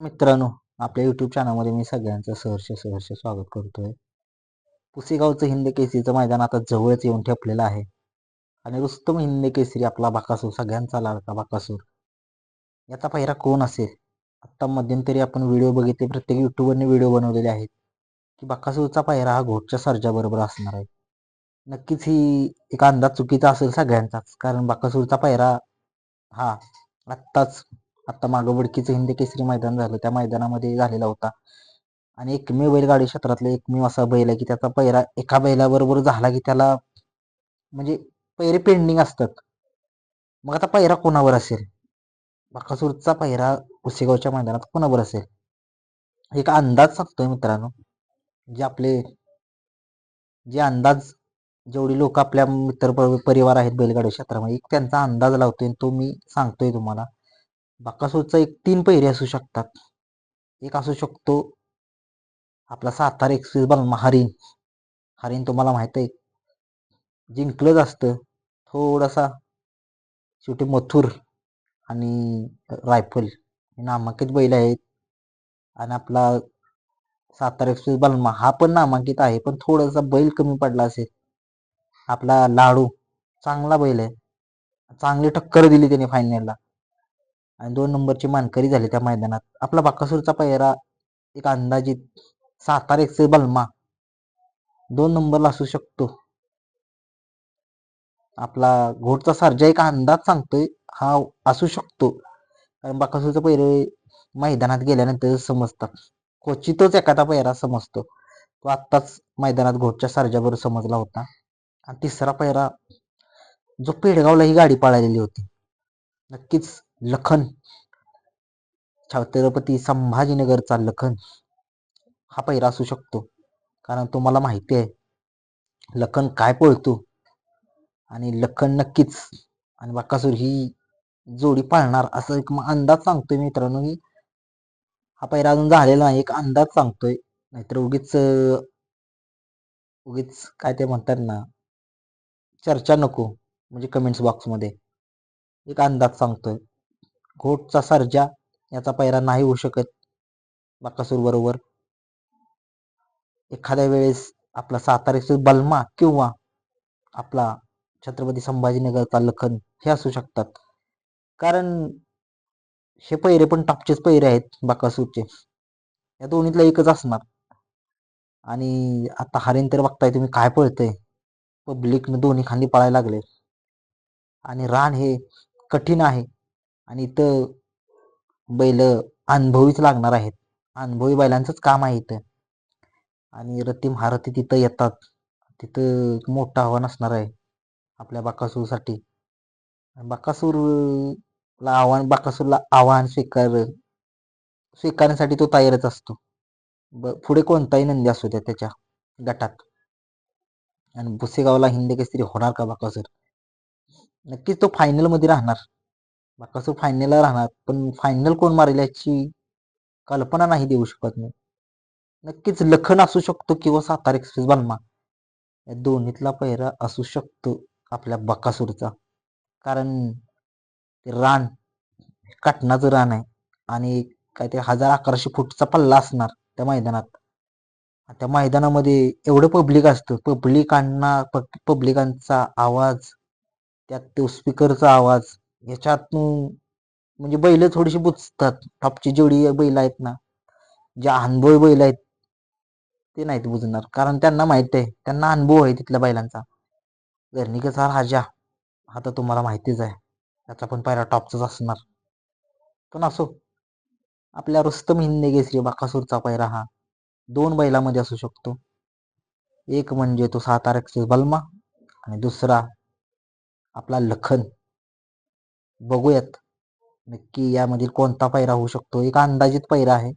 मित्रांनो आपल्या युट्यूब चॅनलमध्ये मी सगळ्यांचं सहर्ष सहर्ष स्वागत करतोय. पुसेगावचं हिंद केसरीचं मैदान आता जवळच येऊन ठेपलेलं आहे. आणि रुस्तम हिंद केसरी आपला बाकासूर सगळ्यांचा लाडका बाकासूर. याचा पहिरा कोण असेल? आत्ता मध्यंतरी आपण व्हिडिओ बघितले प्रत्येक युट्यूबरने व्हिडिओ बनवलेले आहेत. की बाकासूरचा पहिरा हा घोटच्या सर्जाबरोबर असणार आहे. नक्कीच ही एक अंदाज चुकीचा असेल सगळ्यांचाच. कारण बाकासूरचा पहिरा हा आत्ताच आत्ता मागं वडकीचं हिंद केसरी मैदान झालं त्या मैदानामध्ये झालेला होता. आणि एकमेव बैलगाडी क्षेत्रातला एकमेव असा बैल आहे की त्याचा पैरा एका बैलाबरोबर झाला की त्याला म्हणजे पैरे पेंडिंग असतात. मग आता पैरा कोणावर असेल? बाकासूरचा पैरा पुसेगावच्या मैदानात कोणावर असेल? एक अंदाज सांगतोय मित्रांनो जे आपले जे अंदाज जेवढी लोक आपल्या मित्र परिवार आहेत बैलगाडी क्षेत्रामध्ये एक त्यांचा अंदाज लावतोय तो मी सांगतोय तुम्हाला. बकासूरचा एक तीन पहिरे असू शकतात. एक असू शकतो आपला सातारा एक्सप्रेस बलमा हरिण हरिण तुम्हाला माहीत आहे. जिंकलंच असतं. थोडासा शेवटी मथुर आणि रायफल हे नामांकित बैल आहेत. आणि आपला सातारा एक्सप्रेस बलमा हा पण नामांकित आहे. पण थोडासा बैल कमी पडला असेल. आपला लाडू चांगला बैल आहे. चांगली टक्कर दिली त्याने फायनलला आणि दोन नंबरची मानकरी झाली त्या मैदानात. आपला बाकासूरचा पहिरा एक अंदाजित सातारा एकशे बलमा दोन नंबरला असू शकतो. आपला घोटचा सारजा एक अंदाज सांगतोय हा असू शकतो. कारण बाकासूरचा पहिरे मैदानात गेल्यानंतर समजतात. क्वचितच एखादा पहिरा समजतो. तो आत्ताच मैदानात घोटच्या सारजाबरोबर समजला होता. आणि तिसरा पहिरा जो पेडगावला ही गाडी पाळलेली होती. नक्कीच लखन. छत्रपती संभाजीनगरचा लखन. हा पहिरा असू शकतो कारण तुम्हाला माहिती आहे. लखन काय पळतो आणि लखन नक्कीच आणि बाकासूर ही जोडी पाळणार असं एक अंदाज सांगतोय मित्रांनो की हा पहिरा अजून झालेला नाही एक अंदाज सांगतोय. नाहीतर उगीच उगीच काय ते म्हणतात ना चर्चा नको म्हणजे कमेंट्स बॉक्समध्ये एक अंदाज सांगतोय. घोटचा सर्जा याचा पैरा नाही होऊ शकत बाकासूर बरोबर. एखाद्या वेळेस आपला सातारा बलमा किंवा आपला छत्रपती संभाजीनगरचा लखन हे असू शकतात. कारण हे पैरे पण टॉपचेच पैरे आहेत बाकासूरचे. या दोन्हीतला एकच असणार. आणि आता हरेन तर बघताय तुम्ही काय पळतंय. पब्लिकनं दोन्ही खांदी पळायला लागले. आणि रान हे कठीण आहे. आणि इथं बैल अनुभवीच लागणार आहेत. अनुभवी बैलांचंच काम आहे इथं. आणि रतीम हारती तिथं येतात. तिथं मोठं आव्हान असणार आहे आपल्या बाकासूरसाठी. बाकासूरला आव्हान बाकासूरला आव्हान स्वीकार स्वीकारण्यासाठी तो तयारच असतो. ब पुढे कोणताही नंदी असू द्या त्याच्या गटात. आणि भुसेगावला हिंदी केसरी होणार का बाकासूर? नक्कीच तो फायनलमध्ये राहणार. बाकासूर फायनलला राहणार? पण फायनल कोण मारेल याची कल्पना नाही देऊ शकत मी. नक्कीच लखन असू शकतो किंवा सातारा एक्सप्रेस बनमा. या दोन्हीतला पहिरा असू शकतो आपल्या बकासूरचा. कारण ते रान काटणाचं रान आहे. आणि काय ते हजार अकराशे फूटचा पल्ला असणार त्या मैदानात. त्या मैदानामध्ये एवढं पब्लिक असतं. पब्लिकांना पब्लिकांचा आवाज त्यात तो स्पीकरचा आवाज याच्यातून म्हणजे बैल थोडीशी बुजतात. टॉपची जेवढी बैल आहेत ना जे अनुभवी बैल आहेत ते नाहीत बुजणार. कारण त्यांना माहीत आहे त्यांना अनुभव आहे तिथल्या बैलांचा. गर्णिकेचा राजा हा तर तुम्हाला माहितीच आहे. त्याचा पण पहिला टॉपचाच असणार. पण असो आपल्या रुस्तम हिंदे केसरी बाकासूरचा पायरा हा दोन बैलामध्ये असू शकतो. एक म्हणजे तो सातारा एक्सेस बल्मा आणि दुसरा आपला लखन. बघूयात. नक्की यामधील कोणता पैरा होऊ शकतो? एक अंदाजित पैरा आहे.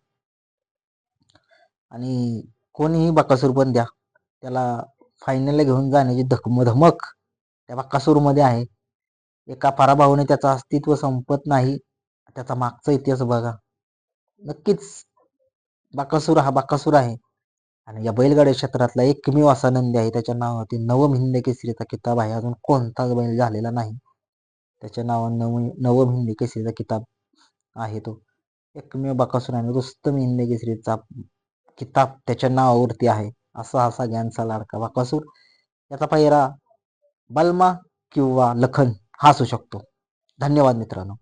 आणि कोणीही बकासूर पण द्या. त्याला फायनलला घेऊन जाण्याची धमक त्या बकासूरमध्ये आहे. एका पराभवाने त्याचं अस्तित्व संपत नाही. त्याचा मागचा इतिहास बघा. नक्कीच बाकासूर हा बाकासूर आहे. आणि या बैलगाड्या क्षेत्रातला एकमेव असा नंदी आहे. त्याच्या नावावरती नवम हिंद केसरीचा किताब आहे. अजून कोणताच बैल झालेला नाही. त्याच्या नावावर नव नवम हिंदी केसरीचा किताब आहे तो. एकमेव बकासूर आणि रुस्तम हिंदी केसरीचा किताब त्याच्या नावावरती आहे. असा हा सगळ्यांचा लाडका बकासूर. याचा पहिरा बलमा किंवा लखन हा असू शकतो. धन्यवाद मित्रांनो.